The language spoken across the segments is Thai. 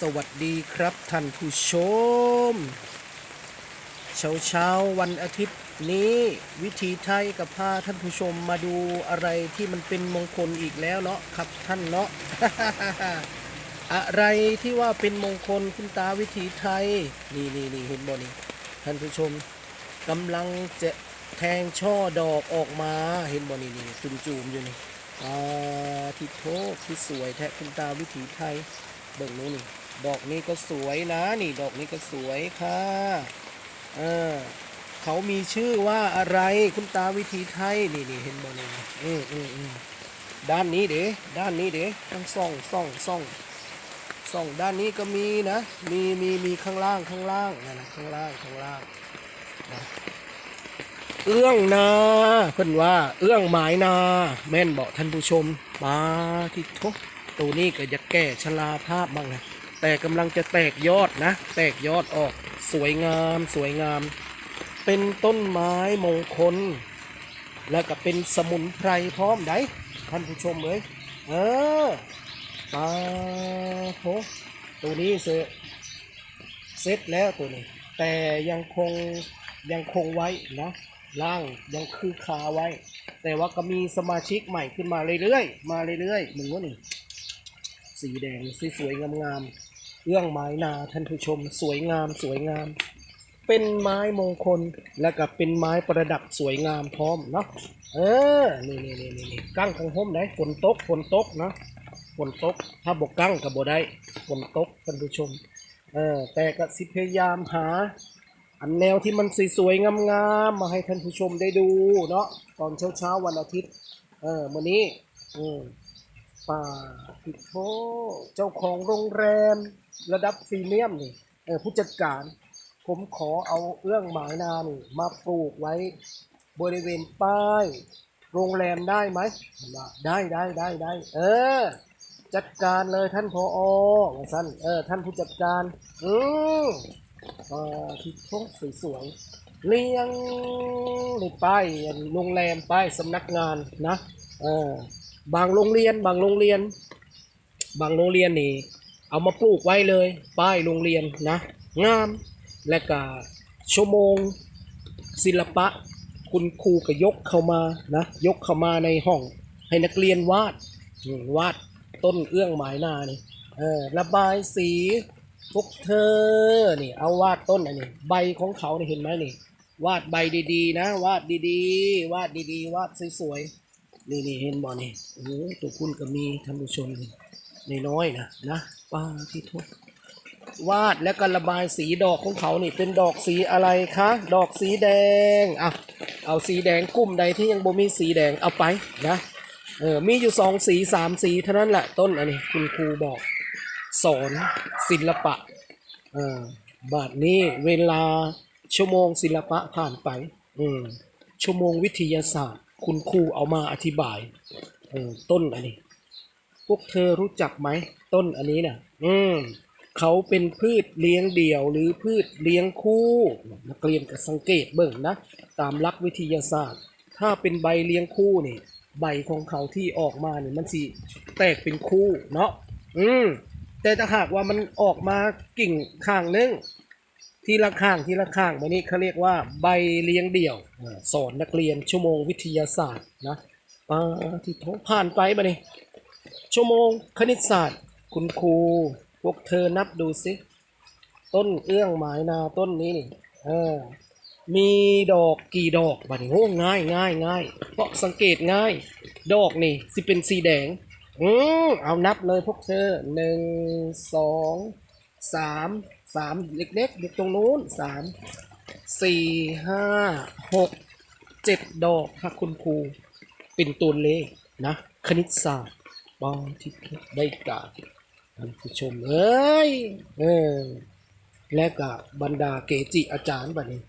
สวัสดีครับท่านผู้ชม เช้าเช้าวันอาทิตย์นี้วิถีไทยกับพาท่านผู้ชมมาดูอะไรที่มันเป็นมงคลอีกแล้วเนาะครับท่านเนาะอะไรที่ว่าเป็นมงคลคุณตาวิถีไทย นี่นี่นี่เห็นบ่นี่ท่านผู้ชมกำลังจะแทงช่อดอกออกมาเห็นบ่นี่นี่จุ่มจุมๆอยู่นี่อ่าที่โทษที่สวยแท้คุณตาวิถีไทยเบิ่งนู้นนี่ ดอกนี้ก็สวยนะ นี่ดอกนี้ก็สวยค่ะเออเขามีชื่อว่าอะไรคุณตาวิถีไทยนี่นี่เห็นบ่นี่อืมอืมอืมด้านนี้เด้ด้านนี้เด้ต้องส่องส่องส่องส่องด้านนี้ก็มีนะ มีมีมีข้างล่างข้างล่างนั่นนะข้างล่างข้างล่างนะเอื้องนาเพิ่นว่า เอื้องหมายนา แม่นบอกท่านผู้ชมมาที่ทุกตัวนี้ก็จะแก่ชราภาพบ้างนะ แต่กำลังจะแตกยอดนะ แตกยอดออกสวยงามสวยงาม เป็นต้นไม้มงคล แล้วก็เป็นสมุนไพรพร้อมได้ท่านผู้ชมเอ้ยเออปาโถตัวนี้เสร็จเสร็จแล้วตัวนี้ แต่ยังคงยังคงไว้นะร่างยังคือคาไว้ แต่ว่าก็มีสมาชิกใหม่ขึ้นมาเรื่อยๆมาเรื่อยๆมึงว่านี่สีแดงสวยๆงามๆ เอื้องไม้นาท่านผู้ชมสวยงามสวยงาม เป็นไม้มงคลแล้วก็เป็นไม้ประดับสวยงามพร้อมเนาะเออนี่นี่นี่นี่นี่กั้งของผมได้ฝนตกฝนตกเนาะฝนตกถ้าบกกั้งกับบได้ฝนตกท่านผู้ชมเออแต่ก็สิพยายามหา อันแนวที่มันสวยๆงามๆมาให้ท่านผู้ชมได้ดูเนาะตอนเช้าๆวันอาทิตย์ เออวันนี้อืมป่าพิโทเจ้าของโรงแรม ระดับพรีเมียมนี่ผู้จัดการ ผมขอเอาเรื่องหมายนานี่มาปลูกไว้บริเวณป้าย โรงแรมได้ไหมมาได้ได้ได้ได้เออ จัดการเลยท่านพออว่าสั้นเออท่านผู้จัดการ อืมป่าพิโทสวยๆเลี้ยงในป้ายโรงแรมป้ายสำนักงานนะเออบางโรงเรียนบางโรงเรียน บางโรงเรียนนี่ เอามาปลูกไว้เลย ป้ายโรงเรียนนะ งาม และก็ชั่วโมง ศิลปะ คุณครูก็ยกเข้ามานะ ยกเข้ามาในห้อง ให้นักเรียนวาดวาดต้นเอื้องหมายนานี่เออระบายสีพวกเธอนี่เอาวาดต้นอันนี้ใบของเขาเนี่ยเห็นไหมนี่ วาดใบดีๆ นะ วาดดีๆ วาดดีๆ วาดสวยๆนี่นี่เห็นบ่นี่โอ้ตัวคุณก็มีท่านผู้ชมนี่ นน้อยนะนะป้าที่ทุกวาดแล้วก็ระบายสีดอกของเขานี่เป็นดอกสีอะไรคะดอกสีแดงอะเอาสีแดงกลุ่มใดที่ยังบ่มีสีแดงเอาไปนะเออมีอยู่สองสีสามสีเท่านั้นแหละต้นอันนี้คุณครูบอก สอนศิลปะเออบาทนี้เวลาชั่วโมงศิลปะผ่านไปอืมชั่วโมงวิทยาศาสตร์ คุณครูเอามาอธิบายเออต้นอันนี้ วกเธอรู้จักไหมต้นอันนี้น่ะอืมเขาเป็นพืชเลี้ยงเดี่ยวหรือพืชเลี้ยงคู่ นักเรียนก็สังเกตเบิ่งนะ ตามหลักวิทยาศาสตร์ ถ้าเป็นใบเลี้ยงคู่นี่ ใบของเขาที่ออกมาเนี่ยมันสิแตกเป็นคู่เนาะอืมแต่ถ้าหากว่ามันออกมากิ่งข้างนึงทีละข้างทีละข้างวันนี้เขาเรียกว่าใบเลี้ยงเดี่ยวสอนนักเรียนชั่วโมงวิทยาศาสตร์นะปาที่โถผ่านไปมาเนี่ ชั่วโมงคณิตศาสตร์ คุณครูพวกเธอนับดูสิต้นเอื้องหมายนาต้นนี้นี่เออมีดอกกี่ดอกบัดนี้โอ้ง่ายง่ายง่ายเพราะสังเกตง่าย ดอกนี่สิเป็นสีแดงอืมเอานับเลยพวกเธอหนึ่งสองสามสามเล็กๆเด็กตรงนู้นสามสี่ห้าหกเจ็ดดอกค่ะคุณครูเป็นตัวเลขนะ คณิตศาสตร์ บางที่ได้กาท่านผู้ชมเอ้ยเออและกับบรรดาเกจิอาจารย์บัดนี้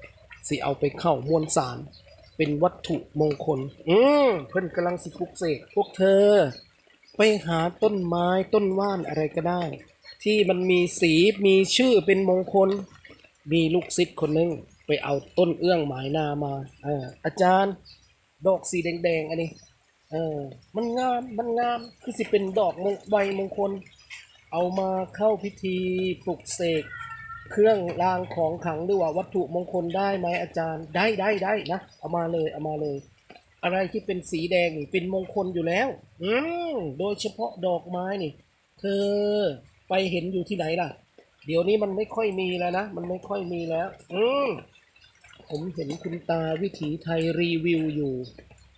สิเอาไปเข้ามวลสาร เป็นวัตถุมงคล อืมเพิ่นกำลังสิปุกเสกพวกเธอ ไปหาต้นไม้ต้นว่านอะไรก็ได้ ที่มันมีสีมีชื่อเป็นมงคล มีลูกศิษย์คนหนึงไปเอาต้นเอื้องหมายนามาอออาจารย์ ดอกสีแดงๆ อันนี้ เออ มันงาม มันงาม คือสิเป็นดอกมงใบมงคล เอามาเข้าพิธีปลุกเสก เครื่องรางของขลังหรือว่าวัตถุมงคลได้ไหมอาจารย์ ได้ได้ได้นะ เอามาเลย เอามาเลย อะไรที่เป็นสีแดงนี่เป็นมงคลอยู่แล้ว อืมโดยเฉพาะดอกไม้นี่ เธอไปเห็นอยู่ที่ไหนล่ะ เดี๋ยวนี้มันไม่ค่อยมีแล้วนะ มันไม่ค่อยมีแล้ว อืมผมเห็นคุณตาวิถีไทยรีวิวอยู่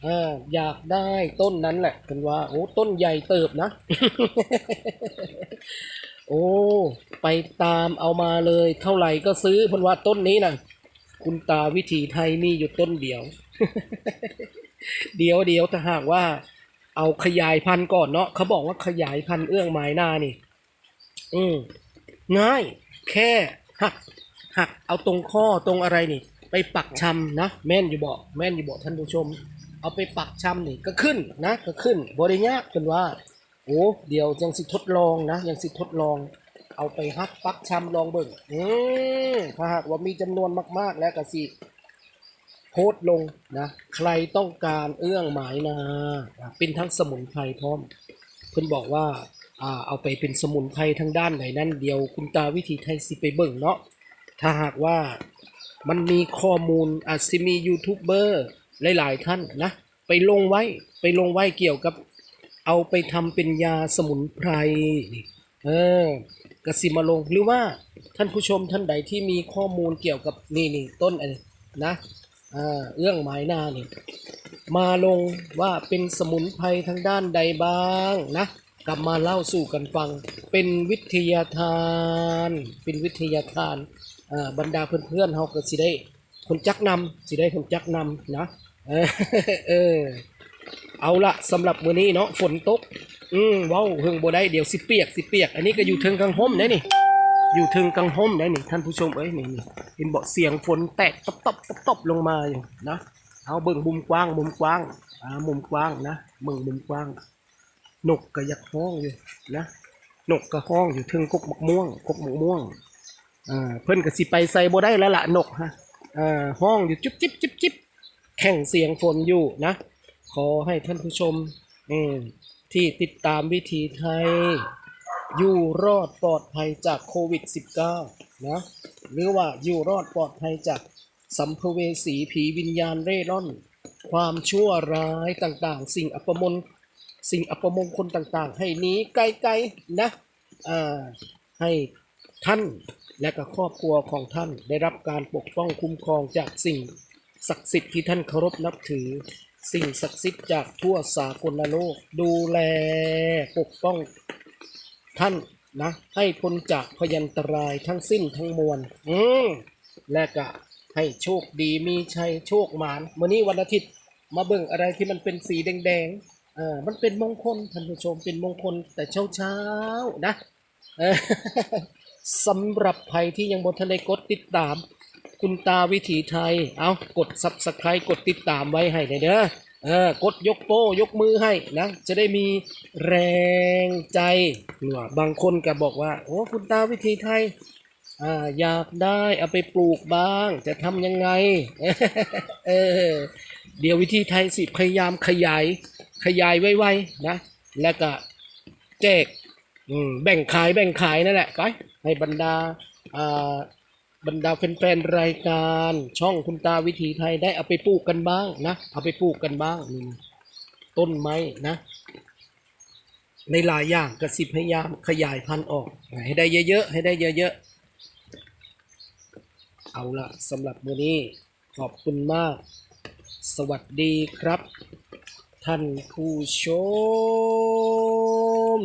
อ่าอยากได้ต้นนั้นแหละกันว่า โอ้ต้นใหญ่เติบนะ โอ้ ไปตามเอามาเลย เท่าไหร่ก็ซื้อพราะว่าต้นนี้นะคุณตาวิถีไทยมีอยู่ต้นเดียว เดียวเดียวถ้าหากว่า เอาขยายพันธุ์ก่อนเนาะเขาบอกว่าขยายพันธุ์เอื้องไม้หน้านี่ อืมง่าย แค่หักหักเอาตรงข้อตรงอะไรนี่ ไปปักชำนะแม่นอยู่บอกแม่นอยู่บอกท่านผู้ชม เอาไปปักชำนี่ก็ขึ้นนะก็ขึ้นบริยากเป็นว่า โอ้เดี๋ยวยังสิทดลองนะยังสิทดลอง เอาไปฮักปักชำลองเบิ่งอืมถ้าหากว่ามีจำนวนมาก ๆ แล้วก็สิโพสลงนะใครต้องการเอื้องหมายนาเป็นทั้งสมุนไพรพร้อมเพิ่อนบอกว่าอ่าเอาไปเป็นสมุนไพรทางด้านไหนนั่นเดียวคุณตาวิธีไทยสิไปเบิ่งเนาะถ้าหากว่ามันมีข้อมูลอาจสิมียูทูบเบอร์ หลายๆท่านนะไปลงไว้ไปลงไว้เกี่ยวกับเอาไปทำเป็นยาสมุนไพรเออกสิมาลงหรือว่าท่านผู้ชมท่านใดที่มีข้อมูลเกี่ยวกับนี่นี่ต้นอะไรนะอ่าเรื่องหมายนานี่มาลงว่าเป็นสมุนไพรทางด้านใดบ้างนะกลับมาเล่าสู่กันฟัง เป็นวิทยาทาน เป็นวิทยาทานอ่าบรรดาเพื่อนๆเฮาก็สิได้ คนจักนำสิได้คนจักนำนะเออเออเอาละสำหรับมื้อนี้เนาะฝนตก อืมว้าวเฮงบ่ได้เดี๋ยวสิเปียกสิเปียก อันนี้ก็อยู่เทิงกังห่มได้นี่ อยู่เทิงกังห่มได้นี่ ท่านผู้ชมเอ้ยนี่นี่เห็นเบ่เสียงฝนแตกตบตบตบตบลงมาอยู่นะเอาเบิ่งมุมกว้างมุมกว้างอ่ามุมกว้างนะเบิ่งมุมกว้างนกก็ยักห้องอยู่นะนกก็ห้องอยู่เทิงกกมะม่วงกกมะม่วงอ่าเพิ่นก็สิไปใส่บ่ได้แล้วล่ะนกฮะ อ่าห้องอยู่จุ๊บจิ๊บจิ๊บจิ๊บแข่งเสียงฝนอยู่นะ ขอให้ท่านผู้ชมอืมที่ติดตามวิถีไทย อยู่รอดปลอดภัยจากโควิด -19 นะหรือว่าอยู่รอดปลอดภัยจากสัมภเวสีผีวิญญาณเร่ร่อน ความชั่วร้ายต่างๆ สิ่งอัปมงสิ่งอัปมงคลต่างๆ ให้หนีไกลๆนะอ่าให้ท่าน และก็ครอบครัวของท่านได้รับการปกป้องคุ้มครองจากสิ่งศักดิ์สิทธิ์ที่ท่านเคารพนับถือ สิ่งศักดิ์สิทธิ์จากทั่วสากลโลก ดูแลปกป้องท่านนะ ให้พ้นจากพยันตรายทั้งสิ้นทั้งมวลอืมและก็ให้โชคดีมีชัยโชคหมานวันนี้วันอาทิตย์มาเบิ่งอะไรที่มันเป็นสีแดงๆอ่ามันเป็นมงคลท่านผู้ชมเป็นมงคลแต่เช้าๆนะเออ สำหรับใครที่ยังบนทะเลกดติดตาม คุณตาวิถีไทย เอากด subscribe กดติดตามไว้ให้หน่อยเด้อเออกดยกโป้ยกมือให้นะ จะได้มีแรงใจหรือว่าบางคนก็บอกว่า โอ้คุณตาวิถีไทยอ่าอยากได้เอาไปปลูกบ้าง จะทำยังไง เออเดี๋ยววิธีไทยสิพยายามขยายขยายไว้ๆนะ แล้วก็แจก อืมแบ่งขายแบ่งขายนั่นแหละไปให้บรรดาอ่าบรรดาแฟนๆรายการช่องคุณตาวิถีไทยได้เอาไปปลูกกันบ้างนะเอาไปปลูกกันบ้างนี่ต้นไม้นะ ในหลายอย่างกระสิบพยายามขยายพันธุ์ออก ให้ได้เยอะๆให้ได้เยอะๆเอาละสำหรับมื้อนี้ขอบคุณมาก สวัสดีครับ ท่านผู้ชม